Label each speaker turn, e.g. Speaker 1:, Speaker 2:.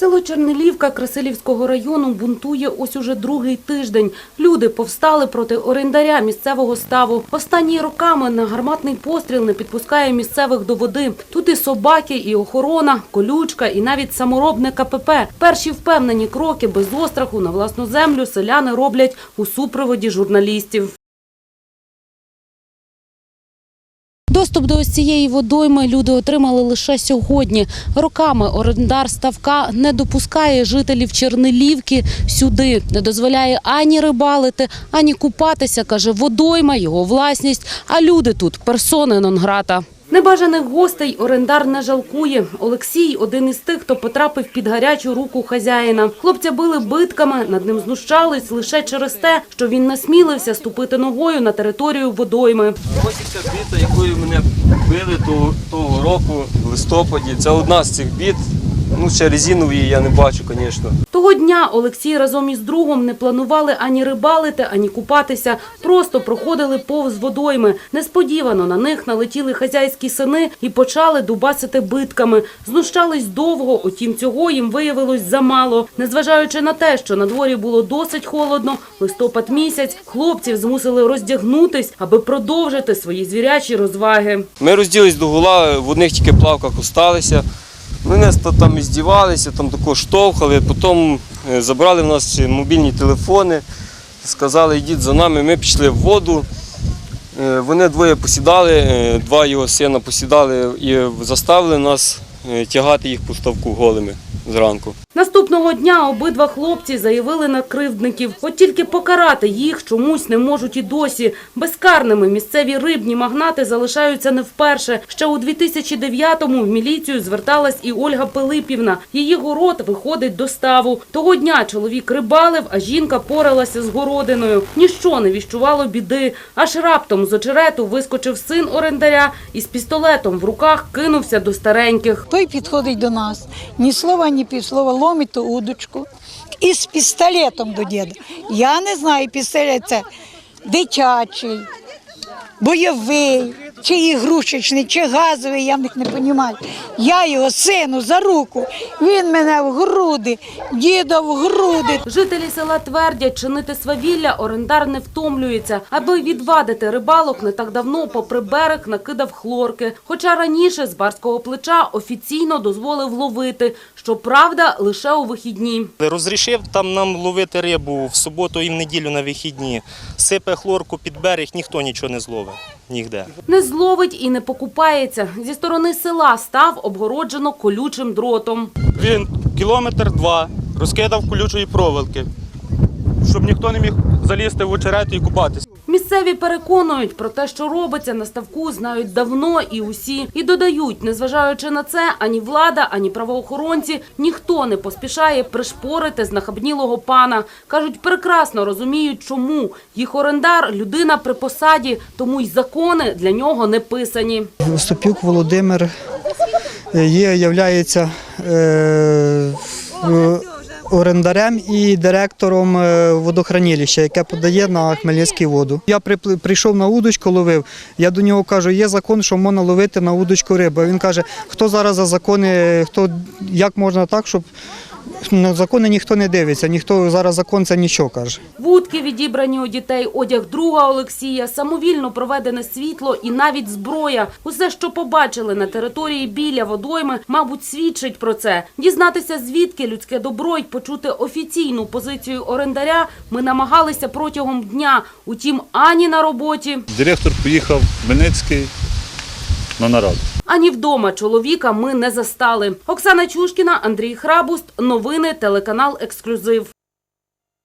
Speaker 1: Село Чернелівка Красилівського району бунтує ось уже другий тиждень. Люди повстали проти орендаря місцевого ставу. Останні роками на гарматний постріл не підпускає місцевих до води. Тут і собаки, і охорона, колючка, і навіть саморобне КПП. Перші впевнені кроки без остраху на власну землю селяни роблять у супроводі журналістів. Доступ до ось цієї водойми люди отримали лише сьогодні. Роками орендар ставка не допускає жителів Чернелівки сюди, не дозволяє ані рибалити, ані купатися. каже, водойма його власність. А люди тут персони нон-грата. Небажаних гостей орендар не жалкує. Олексій один із тих, хто потрапив під гарячу руку хазяїна. Хлопця били битками, над ним знущались лише через те, що він насмілився ступити ногою на територію водойми.
Speaker 2: Ось ця біта, якою мене били того, того року в листопаді. Це одна з цих біт. Ну, ще резинові я не бачу, звісно.
Speaker 1: Того дня Олексій разом із другом не планували ані рибалити, ані купатися. Просто проходили повз водойми. Несподівано на них налетіли хазяйські сини і почали дубасити битками. Знущались довго, утім цього їм виявилось замало. Незважаючи на те, що на дворі було досить холодно, листопад місяць, хлопців змусили роздягнутись, аби продовжити свої звірячі розваги.
Speaker 2: Ми розділись до гула, в одних тільки плавках осталися. Мене то там іздівалися, здівалися, там також штовхали, потім е, забрали в нас мобільні телефони, сказали, йдіть за нами, ми пішли в воду. Е, Вони двоє посідали, е, два його сина посідали і заставили нас тягати їх по ставку голими зранку.
Speaker 1: Наступного дня обидва хлопці заявили на кривдників. От тільки покарати їх чомусь не можуть і досі. Безкарними місцеві рибні магнати залишаються не вперше. Ще у 2009-му в міліцію зверталась і Ольга Пилипівна. Її город виходить до ставу. Того дня чоловік рибалив, а жінка поралася з городиною. Ніщо не віщувало біди. Аж раптом з очерету вискочив син орендаря і з пістолетом в руках кинувся до стареньких.
Speaker 3: Той підходить до нас, ні слова, ні пішло ломить ту удочку і з пістолетом до діда. Я не знаю, пістолет це дитячий, бойовий, чи ігрушечний, чи газовий, я в них не розумію. Я його сину за руку, він мене в груди, діда в груди.
Speaker 1: Жителі села твердять, чинити свавілля орендар не втомлюється. Аби відвадити рибалок, не так давно попри берег накидав хлорки. Хоча раніше з барського плеча офіційно дозволив ловити. Щоправда, лише у вихідні.
Speaker 4: Розрішив там нам ловити рибу в суботу і в неділю на вихідні. Сипе хлорку під берег, ніхто нічого не зловить. Нігде.
Speaker 1: Не зловить і не покупається. Зі сторони села став обгороджено колючим дротом.
Speaker 5: Він кілометр два розкидав колючої проволоки, щоб ніхто не міг залізти в очерет і купатися.
Speaker 1: Місцеві переконують про те, що робиться на ставку, знають давно і усі. І додають, незважаючи на це, ані влада, ані правоохоронці ніхто не поспішає пришпорити знахабнілого пана. Кажуть, прекрасно розуміють, чому їх орендар людина при посаді, тому й закони для нього не писані.
Speaker 6: Остапюк Володимир е, є, являється е, орендарем і директором е, водохранилища, яке подає на Хмельницький воду. Я прийшов на удочку, ловив. Я до нього кажу, є закон, що можна ловити на удочку рибу. Він каже, хто зараз за закони, хто як можна так, щоб на закони ніхто не дивиться, ніхто зараз закон це нічого каже.
Speaker 1: Вудки відібрані у дітей, одяг друга Олексія, самовільно проведене світло і навіть зброя. Усе, що побачили на території біля водойми, мабуть, свідчить про це. Дізнатися, звідки людське добро й почути офіційну позицію орендаря ми намагалися протягом дня. Утім, ані на роботі,
Speaker 7: Директор поїхав в Хмельницький на нараду.
Speaker 1: ані вдома чоловіка ми не застали. Оксана Чушкіна, Андрій Храбуст. Новини телеканал Ексклюзив.